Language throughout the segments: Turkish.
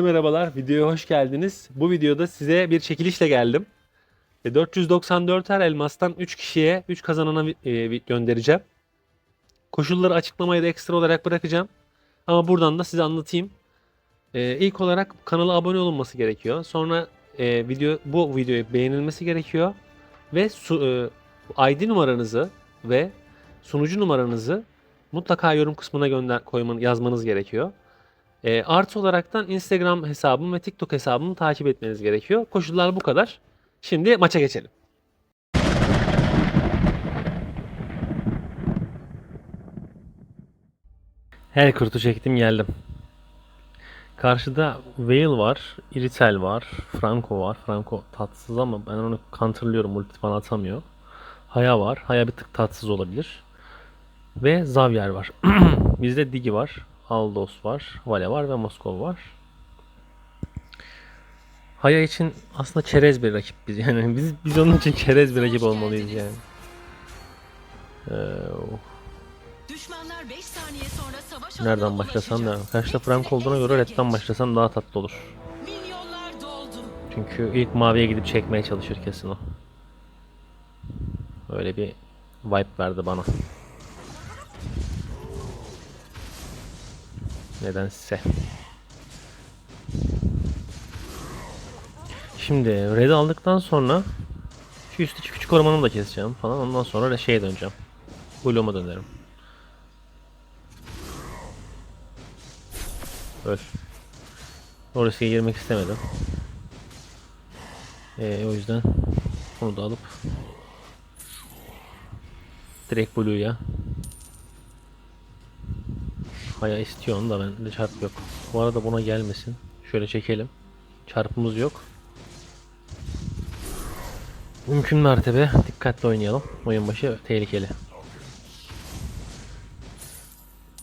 Merhabalar, videoya hoş geldiniz. Bu videoda size bir çekilişle geldim. E, 494 her elmastan 3 kişiye, 3 kazanana e, göndereceğim. Koşulları açıklamaya da ekstra olarak bırakacağım. Ama buradan da size anlatayım. E, ilk olarak kanala abone olunması gerekiyor. Sonra e, video bu videoyu beğenilmesi gerekiyor. Ve e, ID numaranızı ve sunucu numaranızı mutlaka yorum kısmına gönder koyman yazmanız gerekiyor. E, artı olaraktan Instagram hesabımı ve TikTok hesabımı takip etmeniz gerekiyor. Koşullar bu kadar. Şimdi maça geçelim. Her kurtu çektim geldim. Karşıda Vale var, Iritel var, Franco var. Franco tatsız ama ben onu counterlıyorum. Ulti bana atamıyor. Haya var. Haya bir tık tatsız olabilir. Ve Xavier var. Bizde Digi var. Aldos var. Vale var ve Moskova var. Haya için aslında çerez bir rakip biz yani. Biz, biz onun için çerez bir rakip olmalıyız yani. Ee, oh. Düşmanlar 5 saniye sonra savaş nereden başlasam da. Karşıda Frank olduğuna göre redden başlasam daha tatlı olur. Çünkü ilk maviye gidip çekmeye çalışır kesin o. Öyle bir vibe verdi bana. Nedense. Şimdi red aldıktan sonra şu üstteki küçük ormanı da keseceğim falan. Ondan sonra şeye döneceğim. Bloom'a dönerim. Öl. Orası girmek istemedim. Ee, o yüzden bunu da alıp direkt Blue'ya Haya istiyor onu da bende çarp yok. Bu arada buna gelmesin. Şöyle çekelim. Çarpımız yok. Mümkün mertebe dikkatli oynayalım. Oyun başı tehlikeli.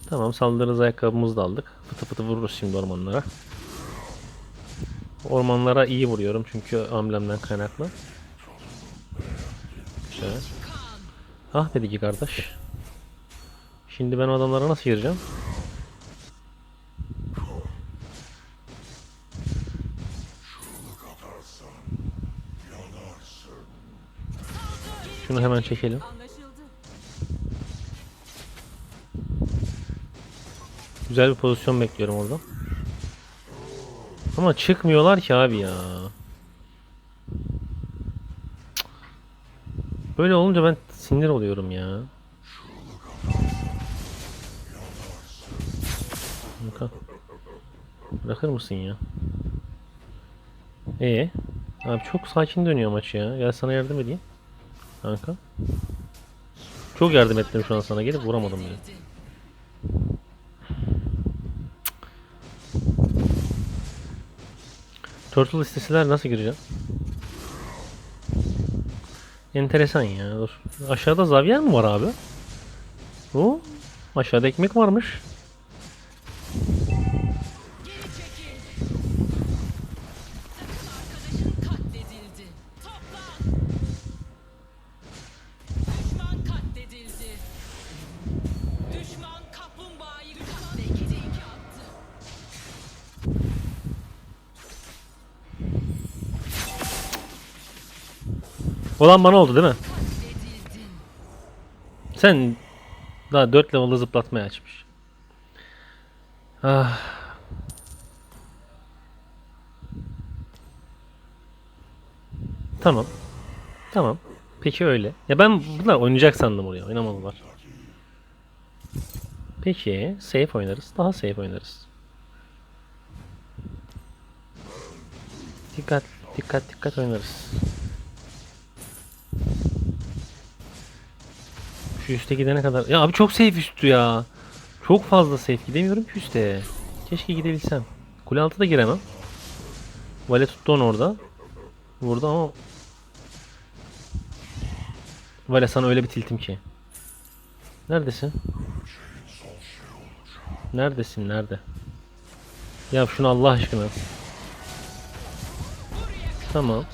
Tamam saldırırız ayakkabımızı da aldık. Fıtı fıtı vururuz şimdi ormanlara. Ormanlara iyi vuruyorum çünkü amblemden kaynaklı. Güzel. Ah dedi ki kardeş. Şimdi ben adamlara nasıl gireceğim? Şunu hemen çekelim. Güzel bir pozisyon bekliyorum orada. Ama çıkmıyorlar ki abi ya. Böyle olunca ben sinir oluyorum ya. Kanka. Bırakır mısın ya? Ee, abi çok sakin dönüyor maç ya. Gel sana yardım edeyim. Kanka. Çok yardım ettim şu an sana gelip vuramadım bile. Turtle isteseler nasıl gireceğim? Enteresan ya. Dur. Aşağıda Xavier mi var abi? O aşağıda ekmek varmış. Olan bana oldu değil mi? Sen daha 4 level'da zıplatmayı açmış. Ah. Tamam. Tamam. Peki öyle. Ya ben bunlar oynayacak sandım oraya. Oynamadılar. Peki safe oynarız. Daha safe oynarız. Dikkat, dikkat, dikkat oynarız. Şu üste gidene kadar. Ya abi çok safe üstü ya. Çok fazla safe gidemiyorum ki. Keşke gidebilsem. Kule altı da giremem. Vale tuttu onu orada. Vurdu ama Vale sana öyle bir tiltim ki. Neredesin? Neredesin? Nerede? Ya şunu Allah aşkına. Tamam.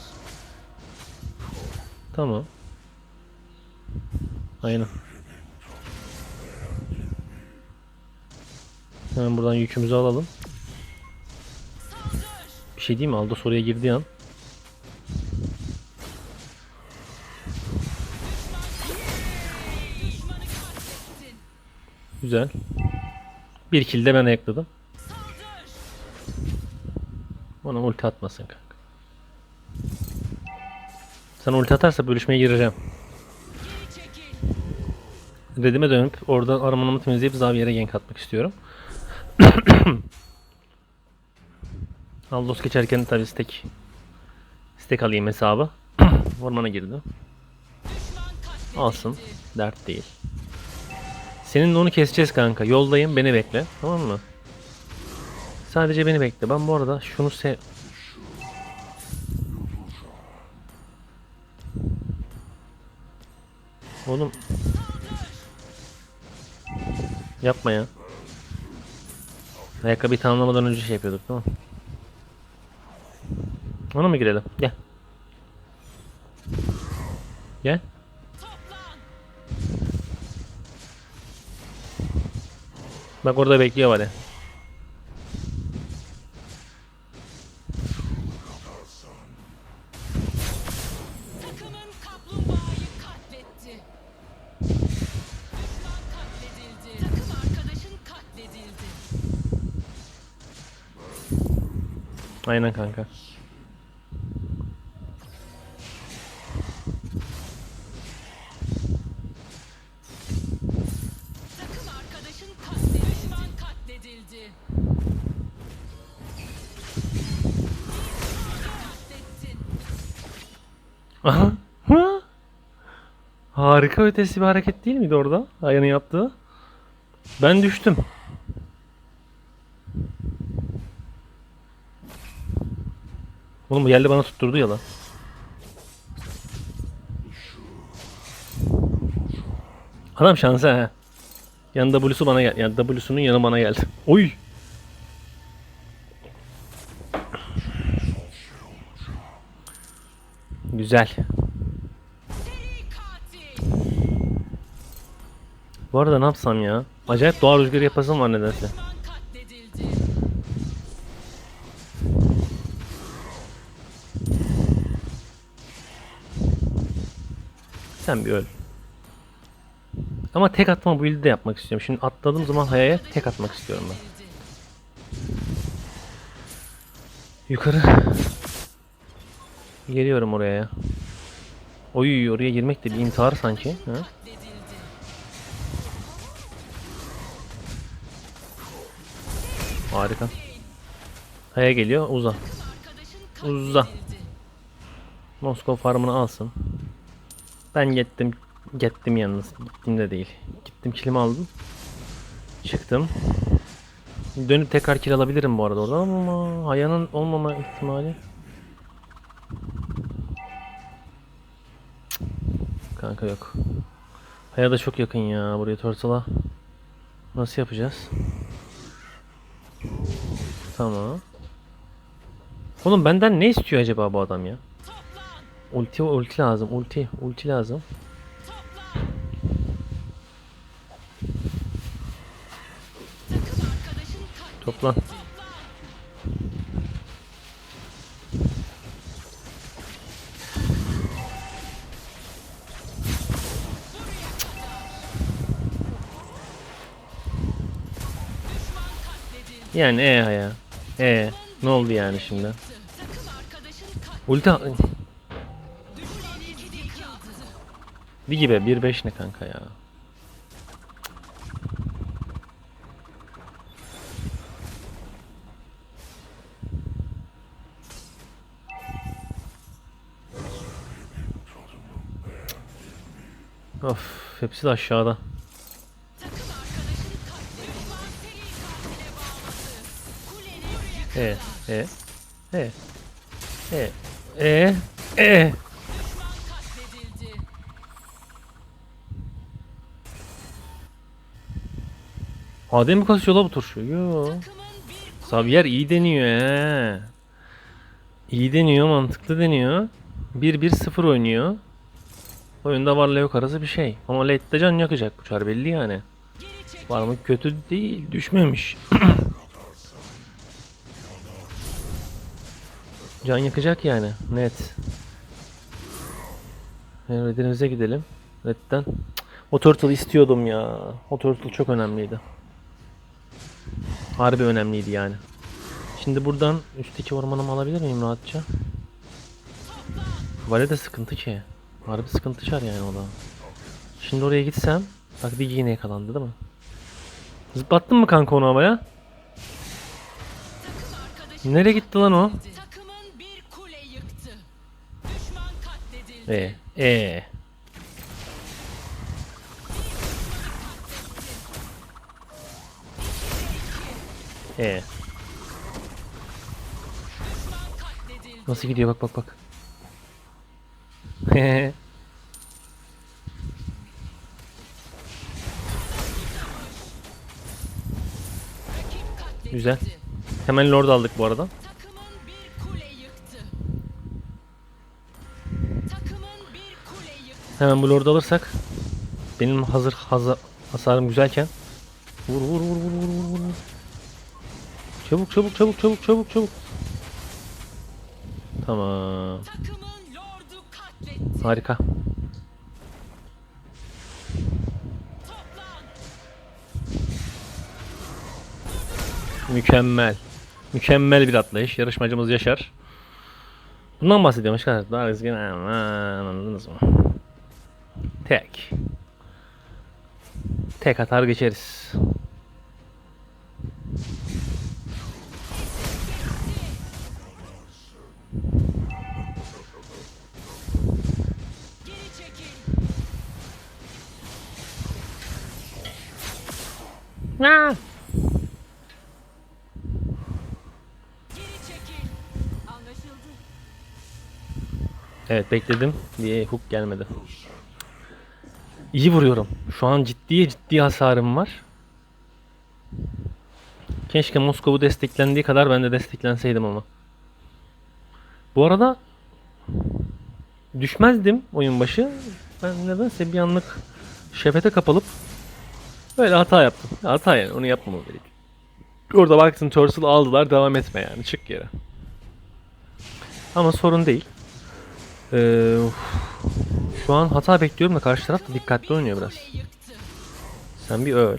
Tamam. Aynen. Hemen buradan yükümüzü alalım. Bir şey diyeyim mi? Aldo soruya girdiği an. Güzel. Bir kill de ben ayıkladım. Ona ulti atmasın kanka. Sana ulti atarsa bölüşmeye gireceğim. Redime dönüp orada aramanımı temizleyip Zavier'e gank atmak istiyorum. Aldos geçerken tabi stack stack alayım hesabı. Ormana girdi. Alsın. Dert değil. Seninle onu keseceğiz kanka. Yoldayım beni bekle. Tamam mı? Sadece beni bekle. Ben bu arada şunu sev... Oğlum. Yapma ya. Ayakkabıyı tamamlamadan önce şey yapıyorduk tamam Ona mı girelim? Gel. Gel. Bak orada bekliyor var ya. Aynen kanka. Aha. Harika ötesi bir hareket değil miydi orada? Ayağını yaptığı. Ben düştüm. Oğlum bu geldi bana tutturdu ya lan. Adam şansı ha. Yan W'su bana gel. Yani W'sunun yanı bana geldi. Oy. Güzel. Bu arada ne yapsam ya? Acayip doğa rüzgarı yapasım var nedense. Düşman katledildi. Sen bir öl. Ama tek atma build'i de yapmak istiyorum. Şimdi atladığım zaman hayaya tek atmak istiyorum ben. Yukarı. Geliyorum oraya ya. Oy oraya girmek de bir intihar sanki. Ha? Harika. Haya geliyor uza. Katledildi. Moskova farmını alsın. Ben gittim. Gittim yalnız. Gittim de değil. Gittim kilimi aldım. Çıktım. Dönüp tekrar kill alabilirim bu arada orada ama Haya'nın olmama ihtimali. Kanka yok. Haya da çok yakın ya buraya Turtle'a. Nasıl yapacağız? Tamam. Oğlum benden ne istiyor acaba bu adam ya? Ulti ulti lazım. Ulti ulti lazım. Toplan. Yani e ya. E ne oldu yani şimdi? Ulti gibi 1-5 ne kanka ya. Of hepsi de aşağıda. E e e e e e Adem mi kasıyor la bu turşu? Yo. Xavier iyi deniyor he. İyi deniyor, mantıklı deniyor. 1-1-0 oynuyor. Oyunda varla yok arası bir şey. Ama late'de can yakacak bu çar belli yani. geri çek. Var mı kötü değil, düşmemiş. Can yakacak yani. Net. Red'imize gidelim. Red'den. O turtle istiyordum ya. O turtle çok önemliydi. Harbi önemliydi yani. Şimdi buradan üstteki ormanımı alabilir miyim rahatça? Vale de sıkıntı ki. Harbi sıkıntı çar yani o da. Şimdi oraya gitsem. Bak Digi yine yakalandı değil mi? Zıplattın mı kanka onu havaya? Nereye gitti lan o? katledildi. Takımın katledildi. Nasıl gidiyor bak bak bak. Güzel. Hemen Lord aldık bu arada. Hemen bu Lord'u alırsak benim hazır hazır hasarım güzelken vur vur vur vur vur vur vur. Çabuk çabuk çabuk çabuk çabuk çabuk. Tamam. Harika. Mükemmel. Mükemmel bir atlayış. Yarışmacımız Yaşar. Bundan bahsediyorum arkadaşlar. Daha düzgün anladınız mı? Tek. Tek atar geçeriz. Anlaşıldı. Evet bekledim diye hook gelmedi. İyi vuruyorum. Şu an ciddi ciddi hasarım var. Keşke Moskova'u desteklendiği kadar ben de desteklenseydim ama. Bu arada düşmezdim oyun başı. Ben nedense bir anlık şefete kapılıp böyle hata yaptım. Hata yani onu yapmamam gerek. Orada baktın Turtle aldılar devam etme yani çık yere. Ama sorun değil. Ee, şu an hata bekliyorum da karşı taraf da dikkatli oynuyor biraz. Sen bir öl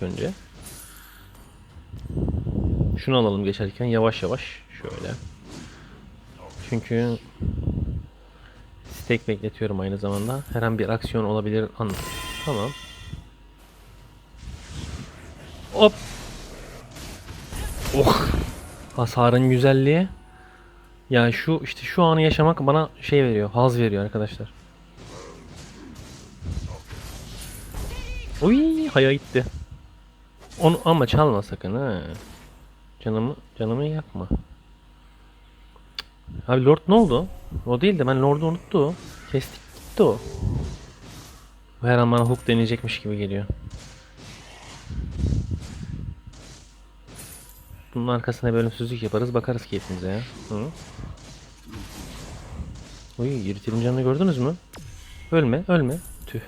önce. Şunu alalım geçerken yavaş yavaş şöyle. Çünkü stack bekletiyorum aynı zamanda. Her an bir aksiyon olabilir an. Tamam. Hop. Oh. Hasarın güzelliği. Yani şu işte şu anı yaşamak bana şey veriyor, haz veriyor arkadaşlar. Uy, haya gitti. Onu ama çalma sakın ha. Canımı canımı yakma. Abi Lord ne oldu? O değil de ben Lord'u unuttu. Kestik gitti o. Her an bana hook deneyecekmiş gibi geliyor. Bunun arkasına bölümsüzlük yaparız bakarız keyfimize ya. Hı? Uy yürütelim canını gördünüz mü? Ölme ölme. Tüh.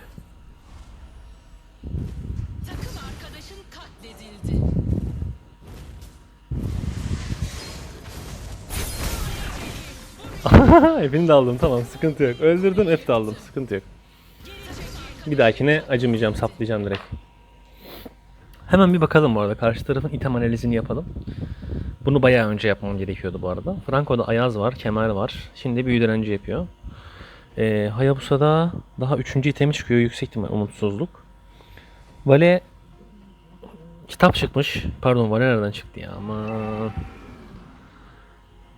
Takım arkadaşın katledildi. F'ini de aldım tamam sıkıntı yok. Öldürdüm F de aldım sıkıntı yok. Bir dahakine acımayacağım saplayacağım direkt. Hemen bir bakalım bu arada karşı tarafın item analizini yapalım. Bunu bayağı önce yapmam gerekiyordu bu arada. Franco'da Ayaz var, Kemal var. Şimdi büyü direnci yapıyor. Ee, Hayabusa'da daha 3. itemi çıkıyor yüksek ihtimal umutsuzluk. Vale kitap çıkmış. Pardon Vale nereden çıktı ya aman.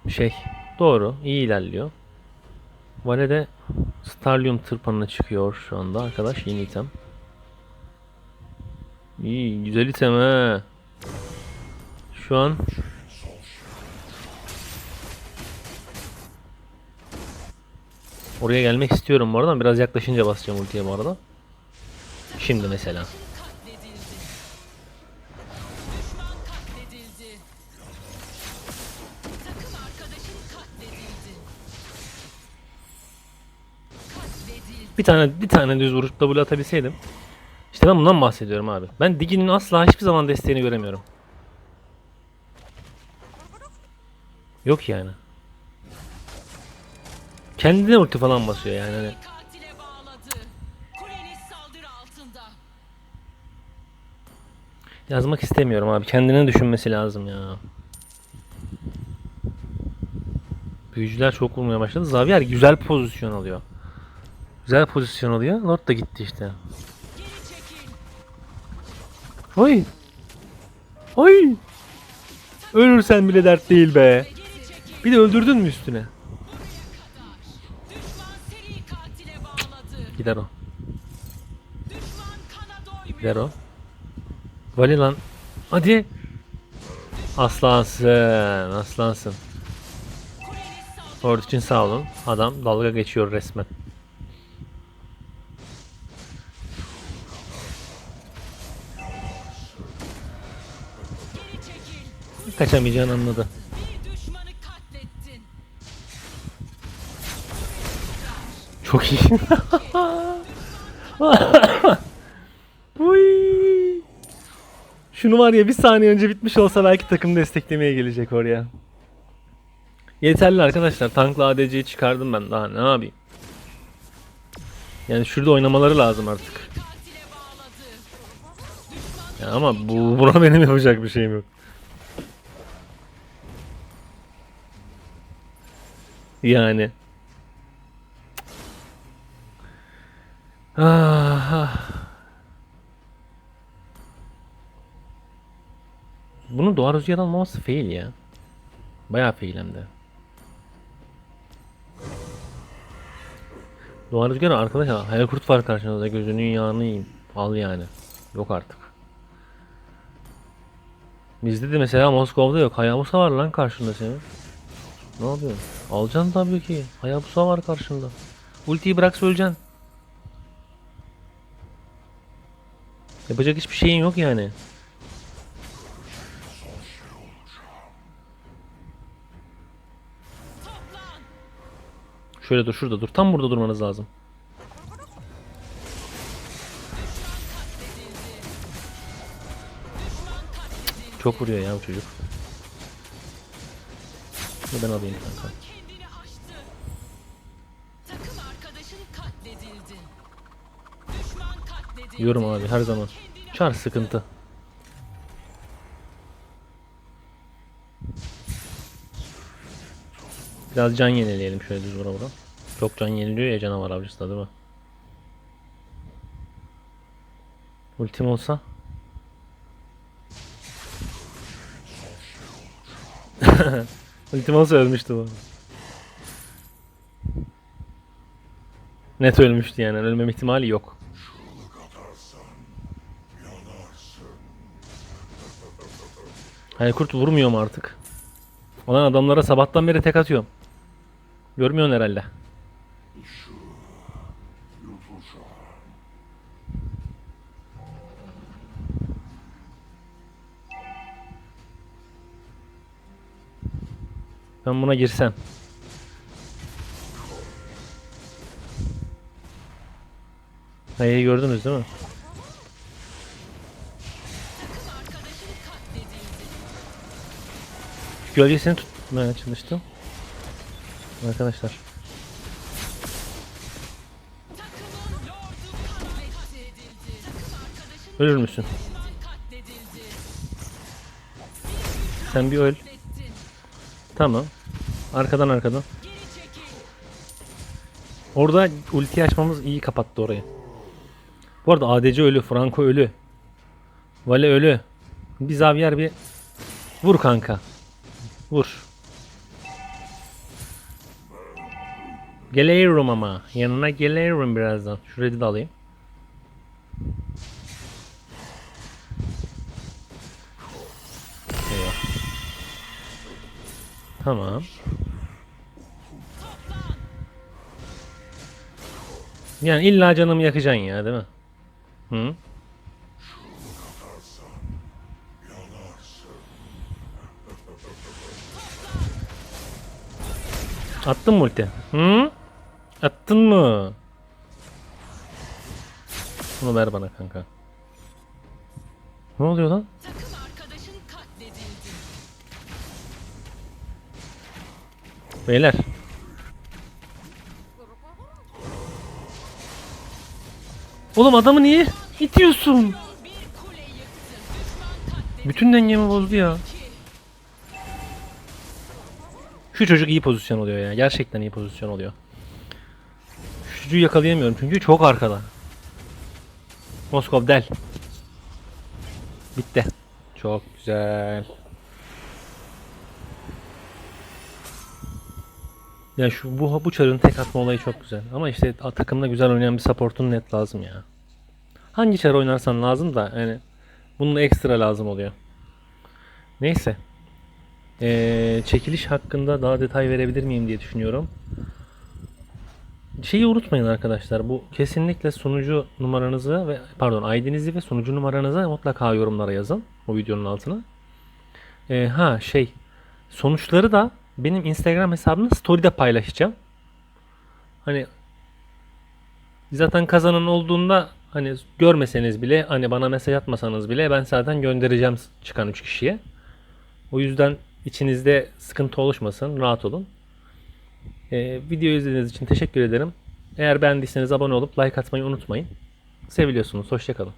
Şey doğru iyi ilerliyor. Vale'de Starlium tırpanına çıkıyor şu anda arkadaş yeni item. İyi güzel item he. Şu an Oraya gelmek istiyorum bu arada biraz yaklaşınca basacağım ultiye bu arada. Şimdi mesela. Bir tane bir tane düz vuruş double atabilseydim. İşte ben bundan bahsediyorum abi. Ben Digi'nin asla hiçbir zaman desteğini göremiyorum. Yok yani. Kendine ulti falan basıyor yani. Hani. Yazmak istemiyorum abi. Kendine düşünmesi lazım ya. Büyücüler çok vurmaya başladı. Xavier güzel pozisyon alıyor. Güzel pozisyon alıyor. Lord da gitti işte. Oy. Oy. Ölürsen bile dert değil be. Bir de öldürdün mü üstüne? Gider o. Gider o. Vali lan. Hadi. Aslansın. Aslansın. Orada için sağ olun. Adam dalga geçiyor resmen. Kaçamayacağını anladı. Çok iyi. Uy. Şunu var ya bir saniye önce bitmiş olsa belki takım desteklemeye gelecek oraya. Yeterli arkadaşlar. Tankla ADC'yi çıkardım ben daha ne yapayım. Yani şurada oynamaları lazım artık. Ya ama bu buna benim yapacak bir şeyim yok. Yani. Ah, ah. Bunun doğa rüzgar almaması fail ya. Bayağı fail hem de. Doğa rüzgarı arkadaşlar hayal kurt var karşınızda gözünün yağını yiyin. Al yani. Yok artık. Bizde de mesela Moskova'da yok. Hayabusa var lan karşında senin. Ne yapıyorsun? Alacaksın tabii ki. Hayabusa var karşında. Ultiyi bırak söyleyeceksin. Yapacak hiçbir şeyin yok yani. Şöyle dur şurada dur. Tam burada durmanız lazım. Çok vuruyor ya bu çocuk. Bunu ben alayım kanka. Yorum abi her zaman. Çar sıkıntı. Biraz can yenileyelim şöyle düz vura vura. Çok can yeniliyor ya canavar avcısı da değil mi? Ultim olsa. Ultim olsa ölmüştü bu. Net ölmüştü yani. Ölmem ihtimali yok. Haykurt vurmuyor mu artık? Olan adamlara sabahtan beri tek atıyorum. Görmüyorsun herhalde. Ben buna girsem. Hayır gördünüz değil mi? Gölgesini tutmaya çalıştım. Arkadaşlar. Ölür müsün? Sen bir öl. Tamam. Arkadan arkadan. Orada ulti açmamız iyi kapattı orayı. Bu arada ADC ölü, Franco ölü. Vale ölü. Bir Xavier bir vur kanka. Vur. Geliyorum ama. Yanına geliyorum birazdan. Şu red'i de alayım. Tamam. Yani illa canımı yakacaksın ya değil mi? Hı? Attın mı ulti? Hı? Attın mı? Bunu ver bana kanka. Ne oluyor lan? beyler. Oğlum adamı niye itiyorsun? Bütün dengemi bozdu ya. Şu çocuk iyi pozisyon oluyor ya. Gerçekten iyi pozisyon oluyor. Şu çocuğu yakalayamıyorum çünkü çok arkada. Moskov del. Bitti. Çok güzel. Ya şu bu bu çarın tek atma olayı çok güzel. Ama işte takımda güzel oynayan bir support'un net lazım ya. Hangi çar oynarsan lazım da yani bunun ekstra lazım oluyor. Neyse. Ee, çekiliş hakkında daha detay verebilir miyim diye düşünüyorum. Şeyi unutmayın arkadaşlar. Bu kesinlikle sunucu numaranızı ve pardon ID'nizi ve sunucu numaranızı mutlaka yorumlara yazın. O videonun altına. Ee, ha şey. Sonuçları da benim Instagram hesabımda story'de paylaşacağım. Hani zaten kazanan olduğunda hani görmeseniz bile hani bana mesaj atmasanız bile ben zaten göndereceğim çıkan 3 kişiye. O yüzden içinizde sıkıntı oluşmasın. Rahat olun. Ee, videoyu izlediğiniz için teşekkür ederim. Eğer beğendiyseniz abone olup like atmayı unutmayın. Seviliyorsunuz. Hoşçakalın.